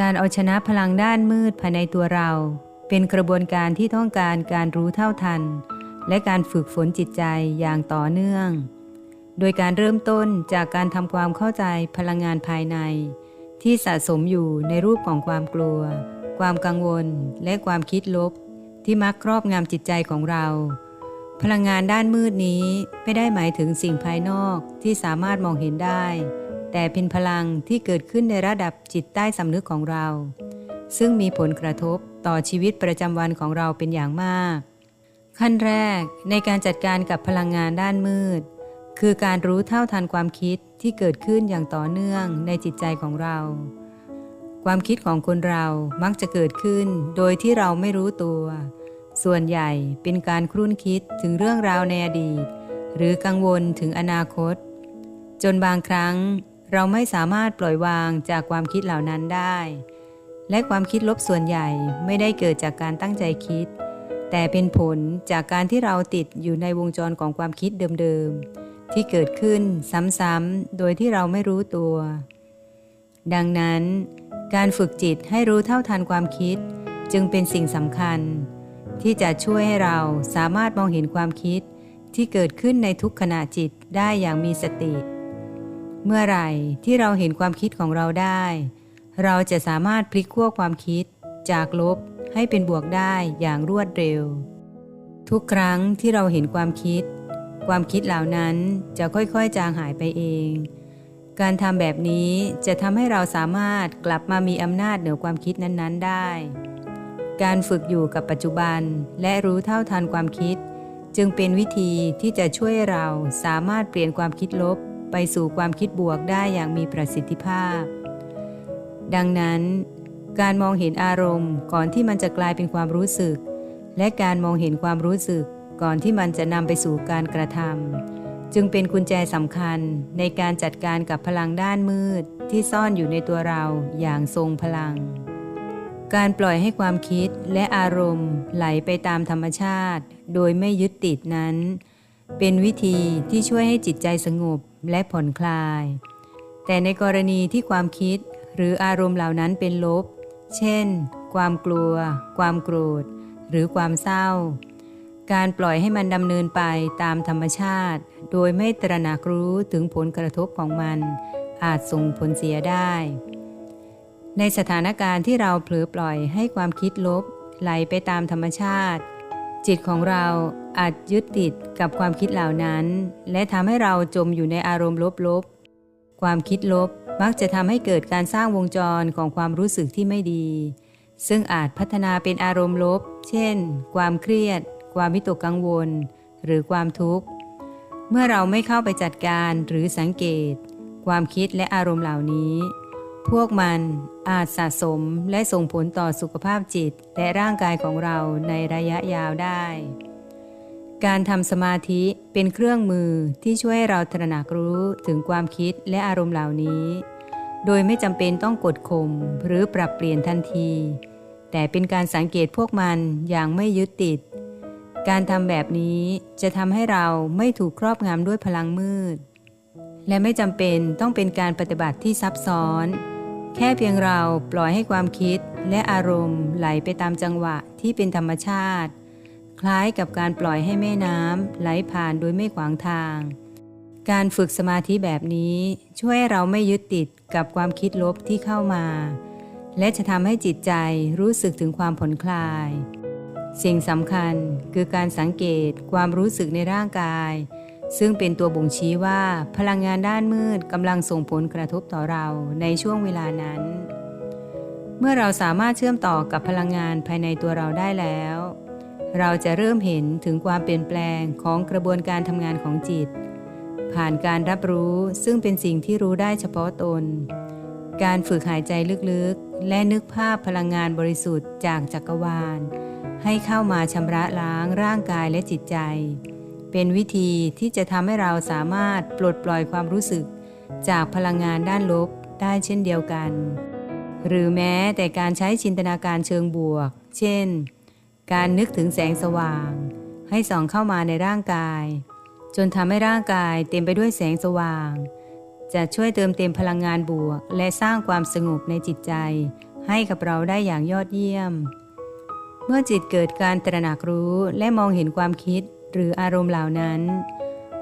การเอาชนะพลังด้านมืดภายในตัวเรา เป็นกระบวนการที่ต้องการการรู้เท่าทัน และการฝึกฝนจิตใจอย่างต่อเนื่อง โดยการเริ่มต้นจากการทำความเข้าใจพลังงานภายใน ที่สะสมอยู่ในรูปของความกลัว ความกังวล และความคิดลบ ที่มักครอบงำจิตใจของเราพลังงานด้านมืดนี้ไม่ได้หมายถึงสิ่งภายนอกที่สามารถมองเห็นได้ แต่เป็นพลังที่เกิดขึ้นในระดับจิตใต้สำนึกของเรา ซึ่งมีผลกระทบต่อชีวิตประจำวันของเราเป็นอย่างมาก ขั้นแรกในการจัดการกับพลังงานด้านมืด คือการรู้เท่าทันความคิดที่เกิดขึ้นอย่างต่อเนื่องในจิตใจของเรา ความคิดของคนเรามักจะเกิดขึ้นโดยที่เราไม่รู้ตัว ส่วนใหญ่เป็นการครุ่นคิดถึงเรื่องราวในอดีต หรือกังวลถึงอนาคต จนบางครั้ง เราไม่สามารถปล่อยวางจากความคิดเหล่านั้นได้ และความคิดลบส่วนใหญ่ไม่ได้เกิดจากการตั้งใจคิด แต่เป็นผลจากการที่เราติดอยู่ในวงจรของความคิดเดิมๆ ที่เกิดขึ้นซ้ำๆ โดยที่เราไม่รู้ตัว ดังนั้น การฝึกจิตให้รู้เท่าทันความคิด จึงเป็นสิ่งสำคัญ ที่จะช่วยให้เราสามารถมองเห็นความคิดที่เกิดขึ้นในทุกขณะจิตได้อย่างมีสติ เมื่อไหร่ที่เราเห็นความคิดของเราได้ เราจะสามารถพลิกขั้วความคิดจากลบให้เป็นบวกได้อย่างรวดเร็ว ทุกครั้งที่เราเห็นความคิด ความคิดเหล่านั้นจะค่อยๆจางหายไปเอง การทำแบบนี้จะทำให้เราสามารถกลับมามีอำนาจเหนือความคิดนั้น ๆ ได้ การฝึกอยู่กับปัจจุบันและรู้เท่าทันความคิด จึงเป็นวิธีที่จะช่วยเราสามารถเปลี่ยนความคิดลบ ไปสู่ความคิดบวกได้อย่างมีประสิทธิภาพ ดังนั้น การมองเห็นอารมณ์ก่อนที่มันจะกลายเป็นความรู้สึก และการมองเห็นความรู้สึก ก่อนที่มันจะนำไปสู่การกระทำจึงเป็นกุญแจสำคัญในการจัดการกับพลังด้านมืดที่ซ่อนอยู่ในตัวเราอย่างทรงพลัง การปล่อยให้ความคิดและอารมณ์ไหลไปตามธรรมชาติ โดยไม่ยึดติดนั้น เป็นวิธีที่ช่วยให้จิตใจสงบและผ่อนคลาย แต่ในกรณีที่ความคิดหรืออารมณ์เหล่านั้นเป็นลบ เช่น ความกลัว ความโกรธ หรือความเศร้า การปล่อยให้มันดำเนินไปตามธรรมชาติ โดยไม่ตระหนักรู้ถึงผลกระทบของมัน อาจส่งผลเสียได้ ในสถานการณ์ที่เราเผลอปล่อยให้ความคิดลบไหลไปตามธรรมชาติ จิตของเราอาจยึดติดกับความคิดเหล่านั้น และทำให้เราจมอยู่ในอารมณ์ลบๆ ความคิดลบมักจะทำให้เกิดการสร้างวงจรของความรู้สึกที่ไม่ดี ซึ่งอาจพัฒนาเป็นอารมณ์ลบ เช่น ความเครียด ความวิตกกังวล หรือความทุกข์ เมื่อเราไม่เข้าไปจัดการหรือสังเกต ความคิดและอารมณ์เหล่านี้ พวกมันอาจสะสมและส่งผลต่อสุขภาพจิตและร่างกายของเราในระยะยาวได้ การทำสมาธิเป็นเครื่องมือที่ช่วยให้เราตระหนักรู้ถึงความคิดและอารมณ์เหล่านี้ โดยไม่จำเป็นต้องกดข่มหรือปรับเปลี่ยนทันที แต่เป็นการสังเกตพวกมันอย่างไม่ยึดติด การทำแบบนี้จะทำให้เราไม่ถูกครอบงำด้วยพลังมืด และไม่จำเป็นต้องเป็นการปฏิบัติที่ซับซ้อน แค่เพียงเราปล่อยให้ความคิดและอารมณ์ไหลไปตามจังหวะที่เป็นธรรมชาติ คล้ายกับการปล่อยให้แม่น้ำไหลผ่านโดยไม่ขวางทาง การฝึกสมาธิแบบนี้ช่วยเราไม่ยึดติดกับความคิดลบที่เข้ามา และจะทำให้จิตใจรู้สึกถึงความผ่อนคลาย สิ่งสำคัญคือการสังเกตความรู้สึกในร่างกาย ซึ่งเป็นตัวบ่งชี้ว่าพลังงานด้านมืดกำลังส่งผลกระทบต่อเราในช่วงเวลานั้น เมื่อเราสามารถเชื่อมต่อกับพลังงานภายในตัวเราได้แล้ว เราจะเริ่มเห็นถึงความเปลี่ยนแปลงของกระบวนการทำงานของจิต ผ่านการรับรู้ซึ่งเป็นสิ่งที่รู้ได้เฉพาะตน การฝึกหายใจลึกๆ และนึกภาพพลังงานบริสุทธิ์จากจักรวาล ให้เข้ามาชำระล้างร่างกายและจิตใจ เป็นวิธีที่จะทำให้เราสามารถปลดปล่อยความรู้สึก จากพลังงานด้านลบได้เช่นเดียวกัน หรือแม้แต่การใช้จินตนาการเชิงบวก เช่น การนึกถึงแสงสว่าง ให้ส่องเข้ามาในร่างกาย จนทำให้ร่างกายเต็มไปด้วยแสงสว่าง จะช่วยเติมเต็มพลังงานบวก และสร้างความสงบในจิตใจ ให้กับเราได้อย่างยอดเยี่ยม เมื่อจิตเกิดการตระหนักรู้และมองเห็นความคิด หรืออารมณ์เหล่านั้น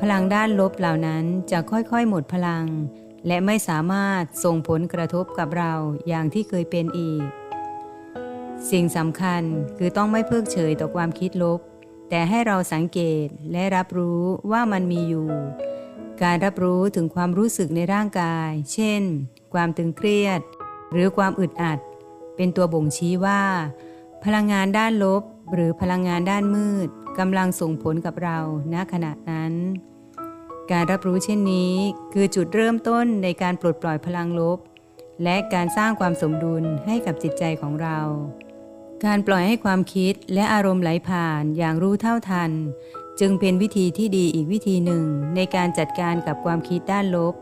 พลังด้านลบเหล่านั้นจะค่อยๆ หมดพลัง และไม่สามารถส่งผลกระทบกับเราอย่างที่เคยเป็นอีก สิ่งสำคัญคือต้องไม่เพิกเฉยต่อความคิดลบ แต่ให้เราสังเกตและรับรู้ว่ามันมีอยู่ การรับรู้ถึงความรู้สึกในร่างกาย เช่น ความตึงเครียด หรือความอึดอัด เป็นตัวบ่งชี้ว่า พลังงานด้านลบหรือพลังงานด้านมืด กำลังส่งผลกับเราณขณะนั้น การรับรู้เช่นนี้คือจุดเริ่มต้นในการปลดปล่อยพลังลบ และการสร้างความสมดุลให้กับจิตใจของเรา การปล่อยให้ความคิดและอารมณ์ไหลผ่านอย่างรู้เท่าทัน จึงเป็นวิธีที่ดีอีกวิธีหนึ่งในการจัดการกับความคิดด้านลบ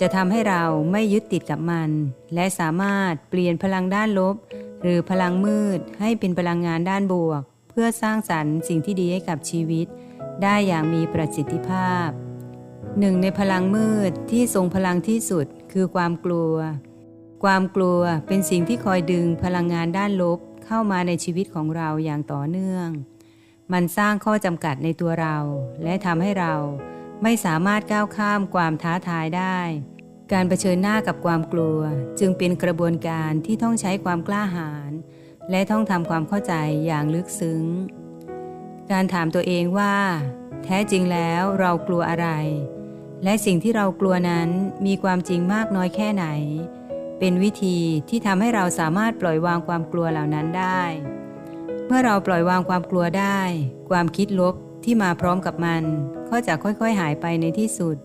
จะทำให้เราไม่ยึดติดกับมัน และสามารถเปลี่ยนพลังด้านลบ หรือพลังมืดให้เป็นพลังงานด้านบวก พื่อสร้างสรรค์สิ่งที่ดีให้กับชีวิต ได้อย่างมีประสิทธิภาพ หนึ่งในพลังมืดที่ทรงพลังที่สุดคือความกลัว ความกลัวเป็นสิ่งที่คอยดึงพลังงานด้านลบเข้ามาในชีวิตของเราอย่างต่อเนื่อง มันสร้างข้อจำกัดในตัวเรา และทำให้เราไม่สามารถก้าวข้ามความท้าทายได้ การเผชิญหน้ากับความกลัว จึงเป็นกระบวนการที่ต้องใช้ความกล้าหาญ และต้องทำความเข้าใจอย่างลึกซึ้ง การถามตัวเองว่า แท้จริงแล้วเรากลัวอะไร และสิ่งที่เรากลัวนั้นมีความจริงมากน้อยแค่ไหน เป็นวิธีที่ทำให้เราสามารถปล่อยวางความกลัวเหล่านั้นได้ เมื่อเราปล่อยวางความกลัวได้ ความคิดลบที่มาพร้อมกับมัน ก็จะค่อยๆหายไปในที่สุด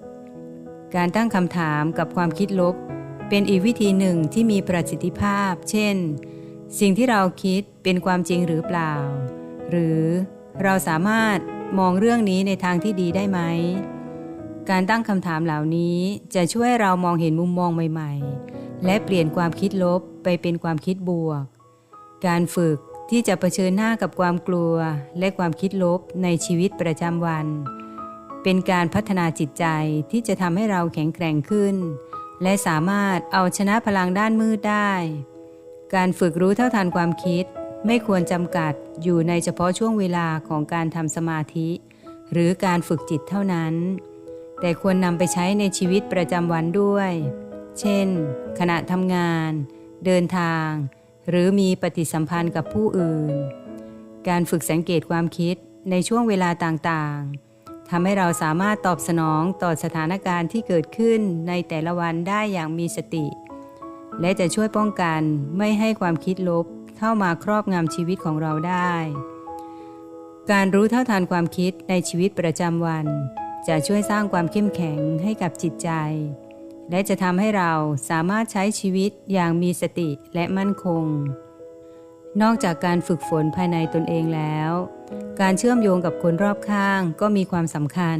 การตั้งคำถามกับความคิดลบ เป็นอีกวิธีหนึ่งที่มีประสิทธิภาพ เช่น สิ่งที่เราคิดเป็นความจริงหรือเปล่า หรือเราสามารถมองเรื่องนี้ในทางที่ดีได้ไหม การตั้งคำถามเหล่านี้จะช่วยเรามองเห็นมุมมองใหม่ ๆ และเปลี่ยนความคิดลบไปเป็นความคิดบวก การฝึกที่จะเผชิญหน้ากับความกลัวและความคิดลบในชีวิตประจำวัน เป็นการพัฒนาจิตใจที่จะทำให้เราแข็งแกร่งขึ้น และสามารถเอาชนะพลังด้านมืดได้ การฝึกรู้เท่าทันความคิด ไม่ควรจำกัดอยู่ในเฉพาะช่วงเวลาของการทำสมาธิ หรือการฝึกจิตเท่านั้น แต่ควรนำไปใช้ในชีวิตประจำวันด้วย เช่น ขณะทำงาน เดินทาง หรือมีปฏิสัมพันธ์กับผู้อื่น การฝึกสังเกตความคิดในช่วงเวลาต่างๆ ทำให้เราสามารถตอบสนองต่อสถานการณ์ที่เกิดขึ้นในแต่ละวันได้อย่างมีสติ และจะช่วยป้องกันไม่ให้ความคิดลบเข้ามาครอบงำชีวิตของเราได้ การรู้เท่าทันความคิดในชีวิตประจำวัน จะช่วยสร้างความเข้มแข็งให้กับจิตใจ และจะทำให้เราสามารถใช้ชีวิตอย่างมีสติและมั่นคง นอกจากการฝึกฝนภายในตนเองแล้ว การเชื่อมโยงกับคนรอบข้างก็มีความสำคัญ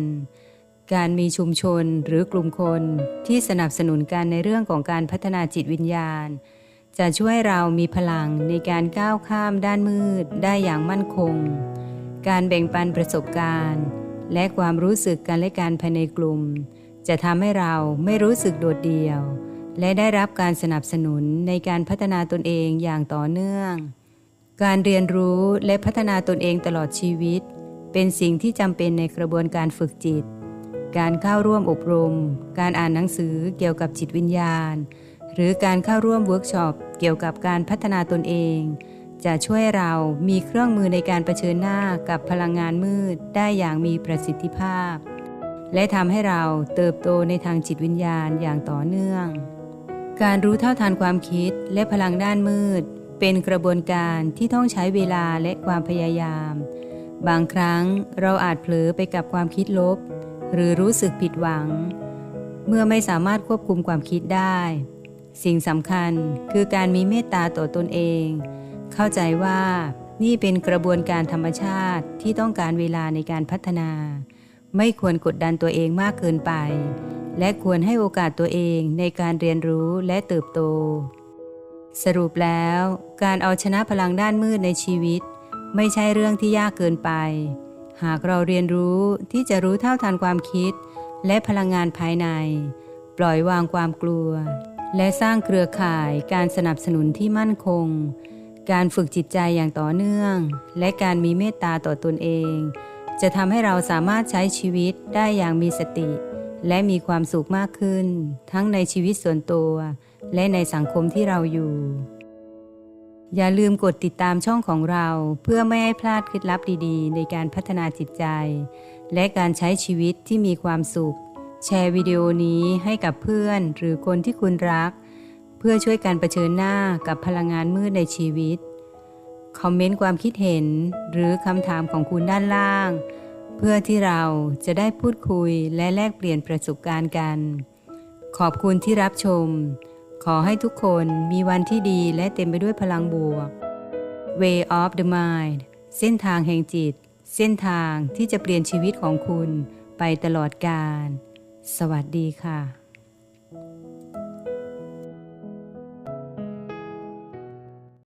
การมีชุมชนหรือกลุ่มคนที่สนับสนุนกันในเรื่องของการพัฒนาจิตวิญญาณ จะช่วยเรามีพลังในการก้าวข้ามด้านมืดได้อย่างมั่นคง การแบ่งปันประสบการณ์ และความรู้สึกกันและการภายในกลุ่ม จะทำให้เราไม่รู้สึกโดดเดี่ยว และได้รับการสนับสนุนในการพัฒนาตนเองอย่างต่อเนื่อง การเรียนรู้และพัฒนาตนเองตลอดชีวิต เป็นสิ่งที่จำเป็นในกระบวนการฝึกจิต การเข้าร่วมอบรม การอ่านหนังสือเกี่ยวกับจิตวิญญาณ หรือการเข้าร่วมเวิร์กช็อปเกี่ยวกับการพัฒนาตนเอง จะช่วยเรามีเครื่องมือในการรเผชิญหน้ากับพลังงานมืดได้อย่างมีประสิทธิภาพ และทำให้เราเติบโตในทางจิตวิญญาณอย่างต่อเนื่อง การรู้เท่าทันความคิดและพลังด้านมืด เป็นกระบวนการที่ต้องใช้เวลาและความพยายาม บางครั้งเราอาจเผลอไปกับความคิดลบ หรือรู้สึกผิดหวัง เมื่อไม่สามารถควบคุมความคิดได้ สิ่งสำคัญคือการมีเมตตาต่อตนเอง เข้าใจว่านี่เป็นกระบวนการธรรมชาติที่ต้องการเวลาในการพัฒนา ไม่ควรกดดันตัวเองมากเกินไป และควรให้โอกาสตัวเองในการเรียนรู้และเติบโต สรุปแล้ว การเอาชนะพลังด้านมืดในชีวิต ไม่ใช่เรื่องที่ยากเกินไป หากเราเรียนรู้ที่จะรู้เท่าทันความคิด และพลังงานภายใน ปล่อยวางความกลัว และสร้างเครือข่ายการสนับสนุนที่มั่นคง การฝึกจิตใจอย่างต่อเนื่อง และการมีเมตตาต่อตนเอง จะทำให้เราสามารถใช้ชีวิตได้อย่างมีสติ และมีความสุขมากขึ้น ทั้งในชีวิตส่วนตัว และในสังคมที่เราอยู่ อย่าลืมกดติดตามช่องของเรา เพื่อไม่ให้พลาดเคล็ดลับดีๆ ในการพัฒนาจิตใจ และการใช้ชีวิตที่มีความสุข แชร์วิดีโอนี้ให้กับเพื่อนหรือคนที่คุณรัก เพื่อช่วยการรเผชิญหน้ากับพลังงานมืดในชีวิต คอมเมนต์ความคิดเห็น หรือคำถามของคุณด้านล่าง เพื่อที่เราจะได้พูดคุยและแลกเปลี่ยนประสบการณ์กัน ขอบคุณที่รับชม ขอให้ทุกคนมีวันที่ดีและเต็มไปด้วยพลังบวก Way of the Mind เส้นทางแห่งจิต เส้นทางที่จะเปลี่ยนชีวิตของคุณไปตลอดกาล สวัสดีค่ะ